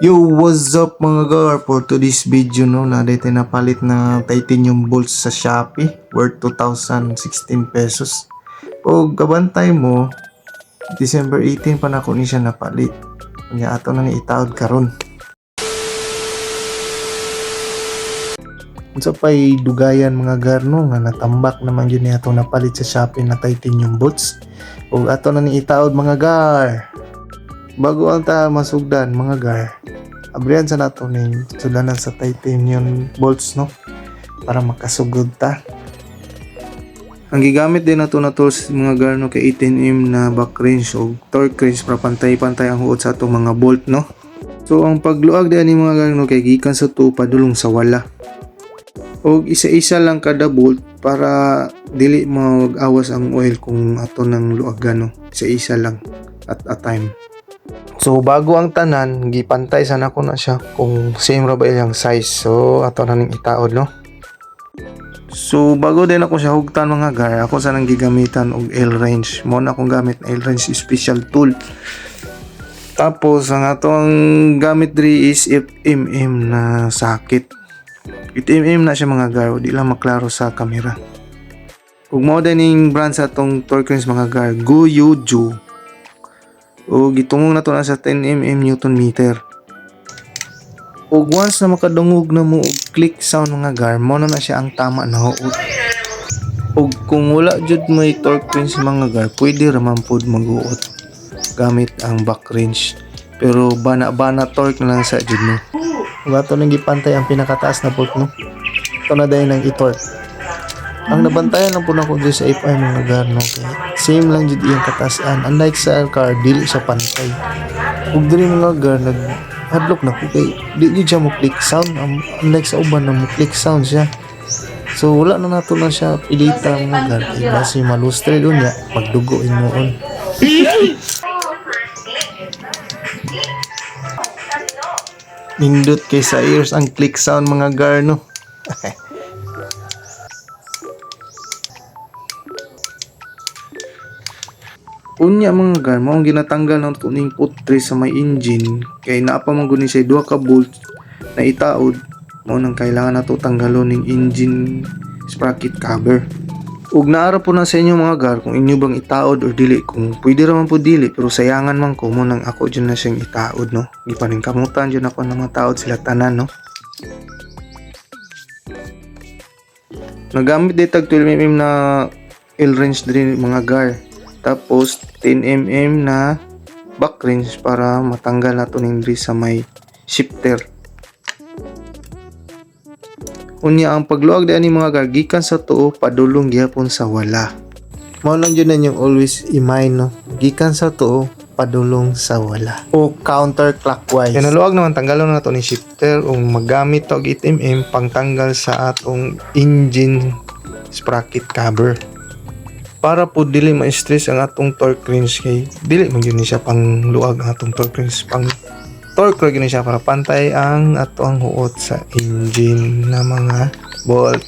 Yo, what's up mga gar? For today's video no, na dito napalit na titanium bolts sa Shopee worth 2,016 pesos. O gabantay mo, December 18 pa na ako ni siya napalit. Kanya ato na ni itaod karon. Unsa pa'y dugayan mga gar no, nga natambak naman yun ni ato napalit sa Shopee na titanium bolts. O ato na ni itaod mga gar. Bago ang ta masugdan mga gar, abrihan sa nato ning sudanan sa titanium bolts no para makasugod ta. Ang gigamit din nato na tools mga gar no kay 18M na back wrench o torque wrench para pantay-pantay ang huot sa atong mga bolt no. So ang pagluag din ni mga gar no kay gikan sa tuo padulong sa wala. O isa-isa lang kada bolt para dili mag-awas ang oil kung ato nang luagan no. Isa-isa lang at a time. So bago ang tanan, gipantay sana ko na siya kung same ra ba iyang size. So ato na ning itaod no. So bago din ako siya hugtan mga gar, ako sa nang gigamitan og L range. Mo na akong gamit L range special tool. Tapos ang atong gamit diri is FMM na sakit. FMM na siya mga gar, di lang maklaro sa camera. Ug mo din brand sa atong wrench mga gar, Guyuju o gitungong na to na sa 10 mm newton meter. Ug once na makadungog na mo og click sound mga gar mo na na siya ang tama na huot. Ug kung wala jud mo torque wrench mga gar pwede ra man pod maguot gamit ang back wrench pero bana-bana torque na lang sa jud mo. Ug ato nang gipantay ang pinakataas na bolt no ito na dahil ng i-torque ang nabantayan lang po na sa FI mga gar no kay same lang jud iyang katasan unlike sa car dili siya pantay. Ug diri mga gar nag hadlok na ko kay di jud siya mo click sound. Ang- unlike sa uban na mo click sound siya. So wala na nato na siya pilita mga gar kay basi malustre doon ya magdugo imuon Nindot kay sa ears ang click sound mga gar Unya mga gar, mo ang ginatanggal ng tuning putre sa may engine kay naa pa man guni siya duha ka bolt na itaod mo nang kailangan nato tanggalon ning engine sprocket cover. Ug naara po na sa inyo mga gar kung inyo bang itaod or dili kung pwede ra man po dili pero sayangan man ko mo nang ako dyan na siyang itaod no. Di pa rin kamutan dyan ako ng mga taod sila tanan no. Nagamit din tag 12mm na L range din mga gar. Tapos 10mm na back wrench para matanggal nato ning diri sa may shifter. Unya ang pagluag di ani mga gagikan sa tuo padulong gyapon sa wala. Mao lang jud yung always imay no. Gikan sa tuo padulong sa wala. O counterclockwise. Yan luwag naman tanggalon na to ni shifter o magamit og 8mm pangtanggal sa atong engine sprocket cover para po dili ma-stress ang atong torque wrench kay dili man yun ni siya pang luag ang atong torque wrench pang torque gyud siya para pantay ang atong huot sa engine na mga bolt.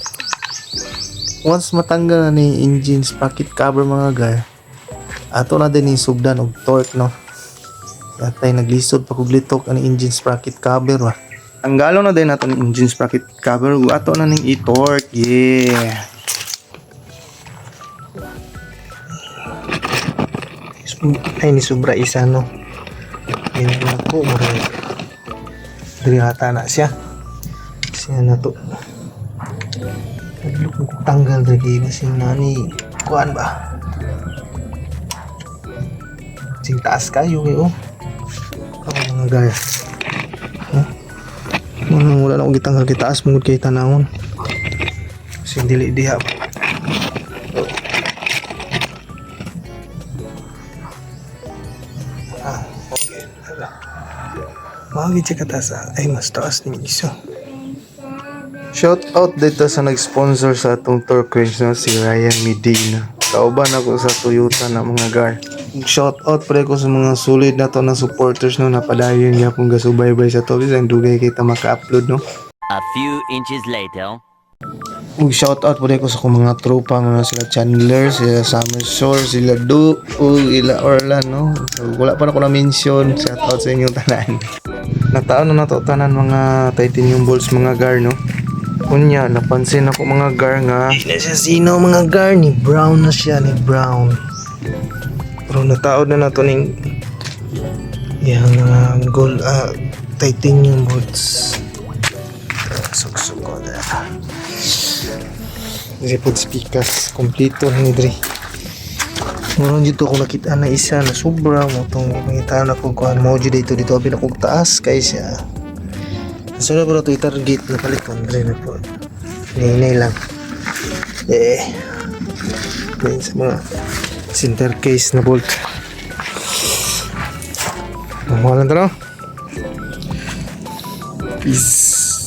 Once matanggal na ni engine sprocket cover mga gar ato na din ni og torque no? Yatay naglisod pa kog litok ang engine sprocket cover wa. Tanggalon na din nato ni engine sprocket cover ato na ning i-torque yeah ay ni sobra isa no. Yun na ko murag diri ata na siya siya na to tanggal diri kay basin na ni. Kuan ba sing taas kayo kay oh. Mga guys huh? Wala, na akong gitanggal kay taas mungod kay tanawon sing dili diha siya katasa ay mas taas ng iso. Shout out dito sa nag-sponsor sa atong tour cringe na si Ryan Medina. Kauban ako sa Toyota na mga gar. Shout out pre ko sa mga solid na to na supporters no napadayon niya kung gasubaybay sa to bisan dugay kita maka-upload no. A few inches later. Ug shout out po rin ko sa kong mga tropa nga sila Chandler, sila Summer Shore, sila Du, ug ila Orlan no. So, wala pa na ko na mention. Shout out sa inyong tanan. nataon na nato tanan mga titanium balls mga gar no kunya napansin ako mga gar nga di na siya sino mga gar ni brown na siya ni brown pero nataon na nato ning yang uh, gold ah, titanium balls suksok ko na Repod speakers, kompleto na ni Dre. Meron dito ako nakita na isa na sobra mo itong makita na ko kuhan mo dito dito abi na kong taas kay siya. Sa na ito i-target na palit ko Dre na po. Hinay lang. Eh. Yan sa mga center case na bolt. To no? Peace.